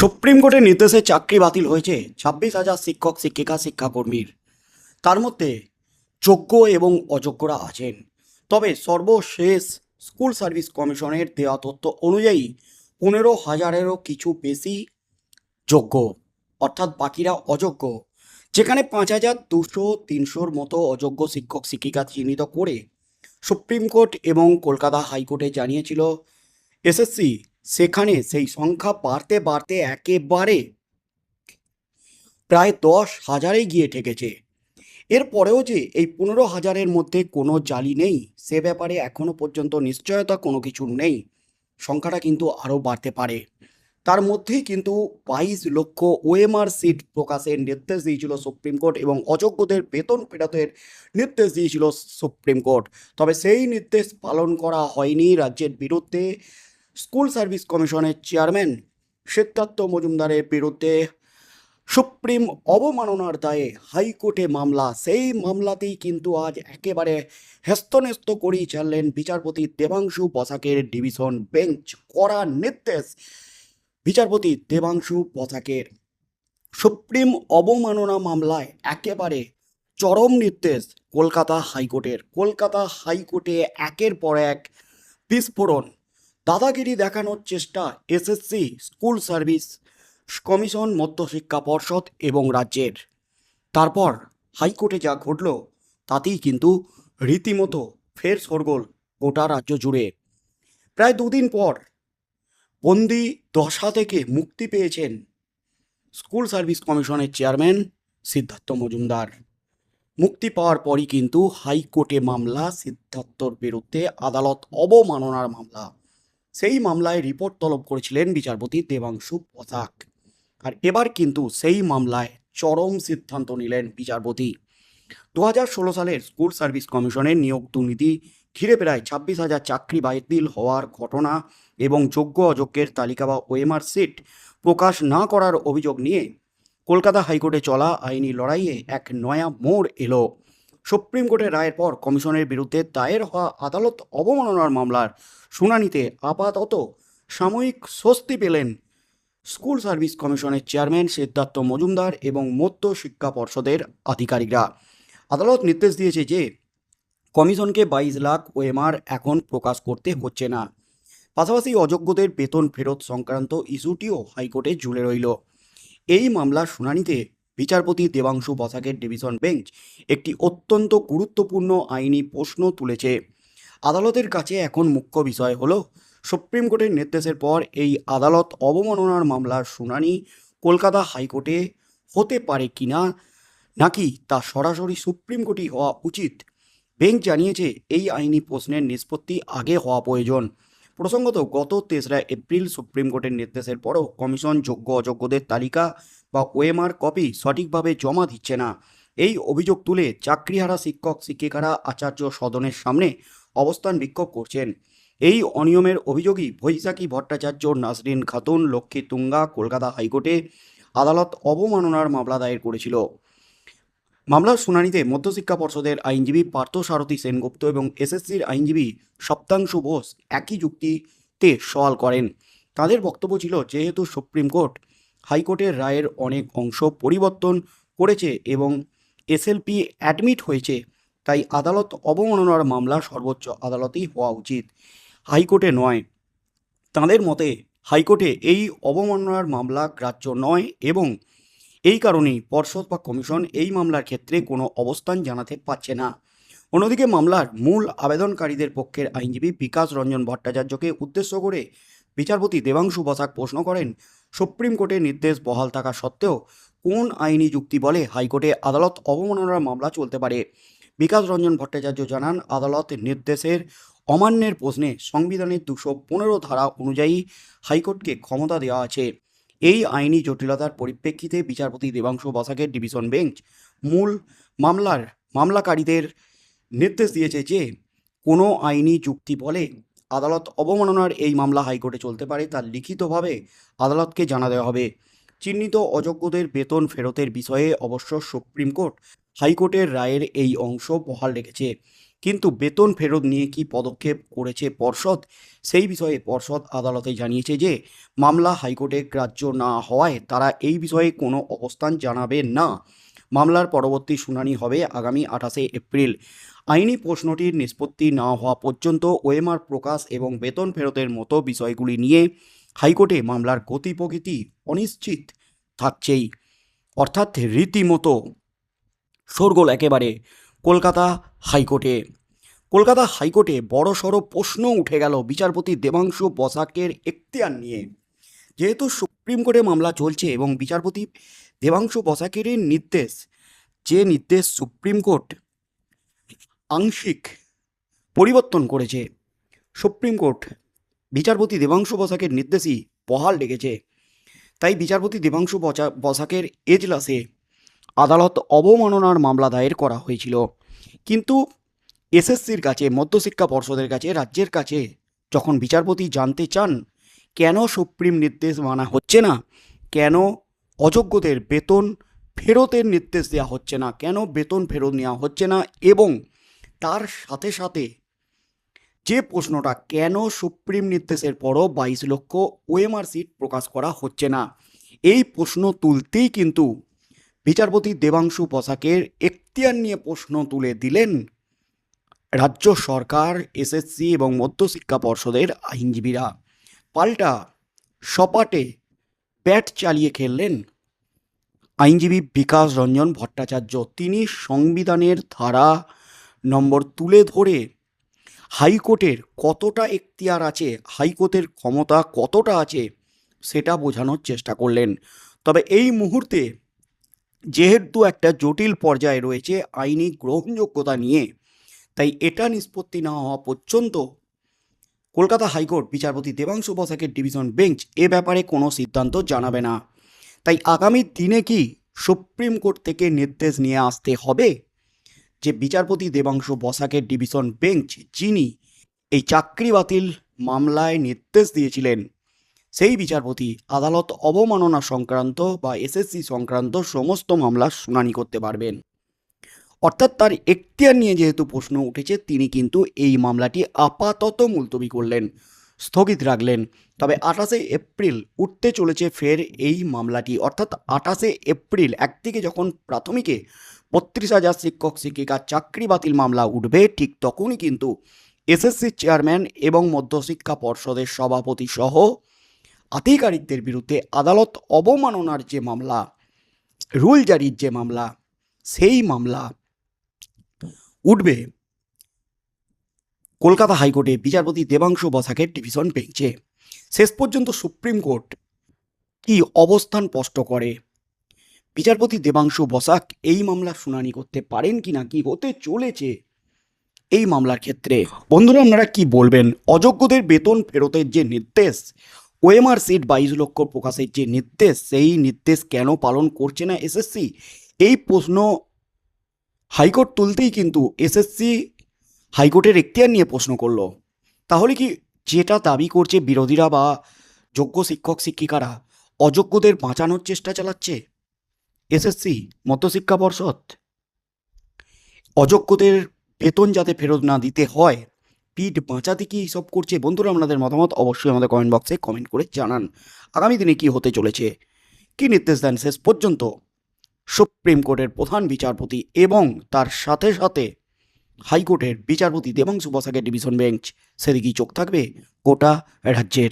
Supreme কোর্টের নির্দেশে চাকরি বাতিল হয়েছে ছাব্বিশ হাজার শিক্ষক, শিক্ষিকা, শিক্ষাকর্মীর। তার মধ্যে যোগ্য এবং অযোগ্যরা আছেন। তবে সর্বশেষ স্কুল সার্ভিস কমিশনের দেওয়া তথ্য অনুযায়ী পনেরো হাজারেরও কিছু বেশি যোগ্য, অর্থাৎ বাকিরা অযোগ্য, যেখানে পাঁচ হাজার দুশো তিনশোর মতো অযোগ্য শিক্ষক, শিক্ষিকা চিহ্নিত করে সুপ্রিম কোর্ট এবং কলকাতা হাইকোর্টে জানিয়েছিল এসএসসি সেখানে সেই সংখ্যা বাড়তে বাড়তে একেবারে প্রায় দশ হাজারে গিয়ে ঠেকেছে। এরপরেও যে এই পনেরো হাজারের মধ্যে কোনো জালি নেই, সে ব্যাপারে এখনও পর্যন্ত নিশ্চয়তা কোনো কিছু নেই। সংখ্যাটা কিন্তু আরও বাড়তে পারে। তার মধ্যেই কিন্তু বাইশ লক্ষ ওএমআর সিট প্রকাশের নির্দেশ দিয়েছিল সুপ্রিম কোর্ট এবং অযোগ্যদের বেতন ফেরতের নির্দেশ দিয়েছিল সুপ্রিম কোর্ট। তবে সেই নির্দেশ পালন করা হয়নি রাজ্যের বিরুদ্ধে। স্কুল সার্ভিস কমিশনের চেয়ারম্যান সিদ্ধার্থ মজুমদারের বিরুদ্ধে সুপ্রিম অবমাননার দায়ে হাইকোর্টে মামলা। সেই মামলাতেই কিন্তু আজ একেবারে হেস্তনেস্ত করেই ছাড়লেন বিচারপতি দেবাংশু বসাকের ডিভিশন বেঞ্চ। করা নির্দেশ বিচারপতি দেবাংশু বসাকের। সুপ্রিম অবমাননা মামলায় একেবারে চরম নির্দেশ কলকাতা হাইকোর্টের। কলকাতা হাইকোর্টে একের পর এক বিস্ফোরণ দাদাগিরি দেখানোর চেষ্টা এসএসসি, স্কুল সার্ভিস, কমিশন, মধ্যশিক্ষা পর্ষদ এবং রাজ্যের। তারপর হাইকোর্টে যা ঘটল, তাতেই কিন্তু রীতিমতো ফের শোরগোল গোটা রাজ্য জুড়ে। প্রায় দুদিন পর বন্দি দশা থেকে মুক্তি পেয়েছেন স্কুল সার্ভিস কমিশনের চেয়ারম্যান সিদ্ধার্থ মজুমদার। মুক্তি পাওয়ার পরই কিন্তু হাইকোর্টে মামলা, সিদ্ধার্থর বিরুদ্ধে আদালত অবমাননার মামলা। সেই মামলায় রিপোর্ট তলব করেছিলেন বিচারপতি দেবাংশু পথাক আর এবার কিন্তু সেই মামলায় চরম সিদ্ধান্ত নিলেন বিচারপতি। দু হাজার ষোলো সালের স্কুল সার্ভিস কমিশনের নিয়োগ দুর্নীতি ঘিরে প্রায় ছাব্বিশ হাজার চাকরি বাতিল হওয়ার ঘটনা এবং যোগ্য অযোগ্যের তালিকা বা ওএমআর সিট প্রকাশ না করার অভিযোগ নিয়ে কলকাতা হাইকোর্টে চলা আইনি লড়াইয়ে এক নয়া মোড় এলো। সুপ্রিম কোর্টের রায়ের পর কমিশনের বিরুদ্ধে দায়ের হওয়া আদালত অবমাননার মামলার শুনানিতে আপাতত সাময়িক স্বস্তি পেলেন স্কুল সার্ভিস কমিশনের চেয়ারম্যান সিদ্ধার্থ মজুমদার এবং মধ্য শিক্ষা পর্ষদের আধিকারিকরা। আদালত নির্দেশ দিয়েছে যে, কমিশনকে বাইশ লাখ ওএমআর এখন প্রকাশ করতে হচ্ছে না। পাশাপাশি অযোগ্যদের বেতন ফেরত সংক্রান্ত ইস্যুটিও হাইকোর্টে ঝুলে রইল। এই মামলার শুনানিতে বিচারপতি দেবাংশু বসাকের ডিভিশন বেঞ্চ একটি অত্যন্ত গুরুত্বপূর্ণ আইনি প্রশ্ন তুলেছে। আদালতের কাছে এখন মুখ্য বিষয় হলো, সুপ্রিম কোর্টের নির্দেশের পর এই আদালত অবমাননার মামলার শুনানি কলকাতা হাইকোর্টে হতে পারে কি না নাকি তা সরাসরি সুপ্রিম কোর্টই হওয়া উচিত? বেঞ্চ জানিয়েছে, এই আইনি প্রশ্নের নিষ্পত্তি আগে হওয়া প্রয়োজন। প্রসঙ্গত, গত তেসরা এপ্রিল সুপ্রিম কোর্টের নির্দেশের পরও কমিশন যোগ্য অযোগ্যদের তালিকা বা ওএমআর কপি সঠিকভাবে জমা দিচ্ছে না। এই অভিযোগ তুলে চাকরিহারা শিক্ষক, শিক্ষিকারা আচার্য সদনের সামনে অবস্থান বিক্ষোভ করছেন। এই অনিয়মের অভিযোগই বৈশাখী ভট্টাচার্য, নাসরিন খাতুন, লক্ষ্মী তুঙ্গা, কলকাতা হাইকোর্টে আদালত অবমাননার মামলা দায়ের করেছিল। মামলার শুনানিতে মধ্যশিক্ষা পর্ষদের আইনজীবী পার্থসারথী সেনগুপ্ত এবং এসএসসির আইনজীবী সপ্তাংশু বোস একই যুক্তিতে সওয়াল করেন। তাদের বক্তব্য ছিল, যেহেতু সুপ্রিম কোর্ট হাইকোর্টের রায়ের অনেক অংশ পরিবর্তন করেছে এবং এসএলপি অ্যাডমিট হয়েছে, তাই আদালত অবমাননার মামলা সর্বোচ্চ আদালতেই হওয়া উচিত। হাইকোর্টে নয়। তাঁদের মতে, হাইকোর্টে এই অবমাননার মামলা গ্রাহ্য নয় এবং এই কারণেই পর্ষদ বা কমিশন এই মামলার ক্ষেত্রে কোনো অবস্থান জানাতে পারছে না। অন্যদিকে মামলার মূল আবেদনকারীদের পক্ষের আইনজীবী বিকাশ রঞ্জন ভট্টাচার্যকে উদ্দেশ্য করে বিচারপতি দেবাংশু বসাক প্রশ্ন করেন, সুপ্রিম কোর্টের নির্দেশ বহাল থাকা সত্ত্বেও কোন আইনি যুক্তি বলে হাইকোর্টে আদালত অবমাননার মামলা চলতে পারে? বিকাশ রঞ্জন ভট্টাচার্য জানান, আদালত নির্দেশের অমান্যের প্রশ্নে সংবিধানের দুশো পনেরো ধারা অনুযায়ী হাইকোর্টকে ক্ষমতা দেওয়া আছে। এই আইনি জটিলতার পরিপ্রেক্ষিতে বিচারপতি দেবাংশু বসাকের ডিভিশন বেঞ্চ মূল মামলার মামলাকারীদের নির্দেশ দিয়েছে যে, কোনো আইনি যুক্তি বলে আদালত অবমাননার এই মামলা হাইকোর্টে চলতে পারে, তা লিখিতভাবে আদালতকে জানা দেওয়া হবে। চিহ্নিত অযোগ্যদের বেতন ফেরতের বিষয়ে অবশ্য সুপ্রিম কোর্ট হাইকোর্টের রায়ের এই অংশ বহাল রেখেছে। কিন্তু বেতন ফেরত নিয়ে কি পদক্ষেপ করেছে পর্ষদ? সেই বিষয়ে পর্ষদ আদালতে জানিয়েছে যে, মামলা হাইকোর্টে গ্রাহ্য না হওয়ায় তারা এই বিষয়ে কোনো অবস্থান জানাবে না। মামলার পরবর্তী শুনানি হবে আগামী আঠাশে এপ্রিল। আইনি প্রশ্নটির নিষ্পত্তি না হওয়া পর্যন্ত ওএমআর প্রকাশ এবং বেতন ফেরতের মতো বিষয়গুলি নিয়ে হাইকোর্টে মামলার গতি প্রকৃতি অনিশ্চিত থাকছেই। অর্থাৎ রীতিমতো শোরগোল একেবারে কলকাতা হাইকোর্টে। কলকাতা হাইকোর্টে বড়সড় প্রশ্ন উঠে গেল বিচারপতি দেবাংশু বসাকের এখতিয়ার নিয়ে। যেহেতু সুপ্রিম কোর্টে মামলা চলছে এবং বিচারপতি দেবাংশু বসাকের নির্দেশ, যে নির্দেশ সুপ্রিম কোর্ট আংশিক পরিবর্তন করেছে। সুপ্রিম কোর্ট বিচারপতি দেবাংশু বসাকের নির্দেশই বহাল রেখেছে। তাই বিচারপতি দেবাংশু বচা- বসাকের এজলাসে আদালত অবমাননার মামলা দায়ের করা হয়েছিল। কিন্তু এসএসসির কাছে, মধ্যশিক্ষা পর্ষদের কাছে, রাজ্যের কাছে যখন বিচারপতি জানতে চান কেন সুপ্রিম নির্দেশ মানা হচ্ছে না, কেন অযোগ্যদের বেতন ফেরতের নির্দেশ দেওয়া হচ্ছে না। কেন বেতন ফেরত নেওয়া হচ্ছে না? এবং তার সাথে সাথে যে প্রশ্নটা, কেন সুপ্রিম নির্দেশের পরও বাইশ লক্ষ ওএমআর সিট প্রকাশ করা হচ্ছে না? এই প্রশ্ন তুলতেই কিন্তু বিচারপতি দেবাংশু বসাকের এখতিয়ার নিয়ে প্রশ্ন তুলে দিলেন রাজ্য সরকার, এসএসসি এবং মধ্যশিক্ষা পর্ষদের আইনজীবীরা। পাল্টা সপাটে ব্যাট চালিয়ে খেললেন আইনজীবী বিকাশ রঞ্জন ভট্টাচার্য। তিনি সংবিধানের ধারা নম্বর তুলে ধরে হাইকোর্টের কতটা এখতিয়ার আছে, হাইকোর্টের ক্ষমতা কতটা আছে, সেটা বোঝানোর চেষ্টা করলেন। তবে এই মুহূর্তে যেহেতু একটা জটিল পর্যায়ে রয়েছে আইনি গ্রহণযোগ্যতা নিয়ে, তাই এটা নিষ্পত্তি না হওয়া পর্যন্ত কলকাতা হাইকোর্ট বিচারপতি দেবাংশু বসাকের ডিভিশন বেঞ্চ এ ব্যাপারে কোনো সিদ্ধান্ত জানাবে না। তাই আগামী দিনে কি সুপ্রিম কোর্ট থেকে নির্দেশ নিয়ে আসতে হবে? যে বিচারপতি দেবাংশু বসাকের ডিভিশন বেঞ্চ যিনি এই চাকরি বাতিল মামলায় নির্দেশ দিয়েছিলেন, সেই বিচারপতি আদালত অবমাননা সংক্রান্ত বা এসএসসি সংক্রান্ত সমস্ত মামলার শুনানি করতে পারবেন। অর্থাৎ তার এখতিয়ার নিয়ে যেহেতু প্রশ্ন উঠেছে, তিনি কিন্তু এই মামলাটি আপাতত মুলতবি করলেন, স্থগিত রাখলেন। তবে আঠাশে এপ্রিল উঠতে চলেছে ফের এই মামলাটি। অর্থাৎ আঠাশে এপ্রিল একদিকে যখন প্রাথমিকে বত্রিশ হাজার শিক্ষক শিক্ষিকার চাকরি বাতিল মামলা উঠবে, ঠিক তখনই কিন্তু এসএসসি চেয়ারম্যান এবং মধ্যশিক্ষা পর্ষদের সভাপতি সহ আধিকারিকদের বিরুদ্ধে আদালত অবমাননার যে মামলা, রুল জারির যে মামলা, সেই মামলা উঠবে। কলকাতা হাইকোর্টে বিচারপতি দেবাংশু বসাকের ডিভিশন বেঞ্চে শেষ পর্যন্ত সুপ্রিম কোর্ট কি অবস্থান স্পষ্ট করে? বিচারপতি দেবাংশু বসাক এই মামলার শুনানি করতে পারেন কিনা, কি হতে চলেছে এই মামলার ক্ষেত্রে? বন্ধুরা, আপনারা কি বলবেন? অযোগ্যদের বেতন ফেরতের যে নির্দেশ, ওএমআর সিট বাইশ লক্ষ প্রকাশের যে নির্দেশ, সেই নির্দেশ কেন পালন করছে না এসএসসি? এই প্রশ্ন হাইকোর্ট তুলতেই কিন্তু এসএসসি হাইকোর্টের এখতিয়ার নিয়ে প্রশ্ন করল। তাহলে কি যেটা দাবি করছে বিরোধীরা বা যোগ্য শিক্ষক শিক্ষিকারা, অযোগ্যদের বাঁচানোর চেষ্টা চালাচ্ছে? এসএসসি মধ্যশিক্ষা পর্ষদ? অযোগ্যদের বেতন যাতে ফেরত না দিতে হয়, পিঠ বাঁচাতে কি সব করছে? বন্ধুরা, আপনাদের মতামত অবশ্যই আমাদের কমেন্ট বক্সে কমেন্ট করে জানান। আগামী দিনে কি হতে চলেছে? কি নির্দেশ দেন শেষ পর্যন্ত? সুপ্রিম কোর্টের প্রধান বিচারপতি এবং তার সাথে সাথে হাইকোর্টের বিচারপতি দেবাংশু বসাকের ডিভিশন বেঞ্চ। সেদিকেই চোখ থাকবে গোটা রাজ্যের।